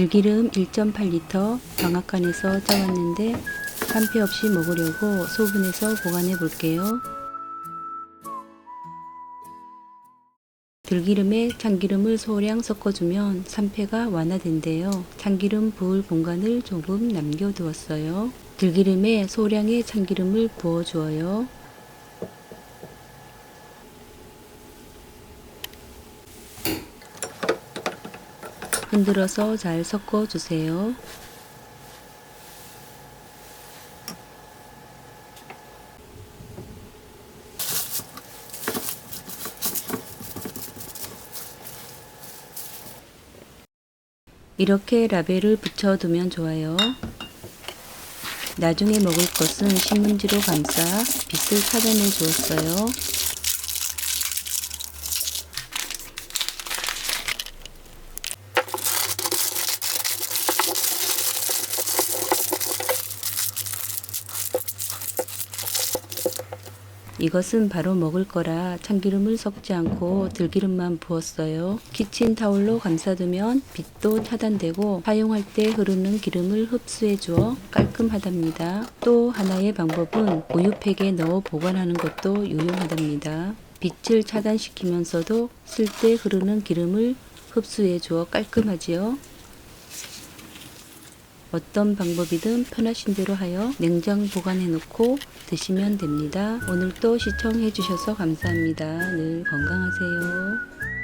들기름 1.8리터 방앗간에서 짜왔는데 산패 없이 먹으려고 소분해서 보관해 볼게요. 들기름에 참기름을 소량 섞어주면 산패가 완화된대요. 참기름 부을 공간을 조금 남겨두었어요. 들기름에 소량의 참기름을 부어주어요. 흔들어서 잘 섞어 주세요. 이렇게 라벨을 붙여두면 좋아요. 나중에 먹을 것은 신문지로 감싸 빛을 차단해 주었어요. 이것은 바로 먹을 거라 참기름을 섞지 않고 들기름만 부었어요. 키친타올로 감싸두면 빛도 차단되고 사용할 때 흐르는 기름을 흡수해 주어 깔끔하답니다. 또 하나의 방법은 우유팩에 넣어 보관하는 것도 유용하답니다. 빛을 차단시키면서도 쓸 때 흐르는 기름을 흡수해 주어 깔끔하지요. 어떤 방법이든 편하신 대로 하여 냉장 보관해 놓고 드시면 됩니다. 오늘도 시청해 주셔서 감사합니다. 늘 건강하세요.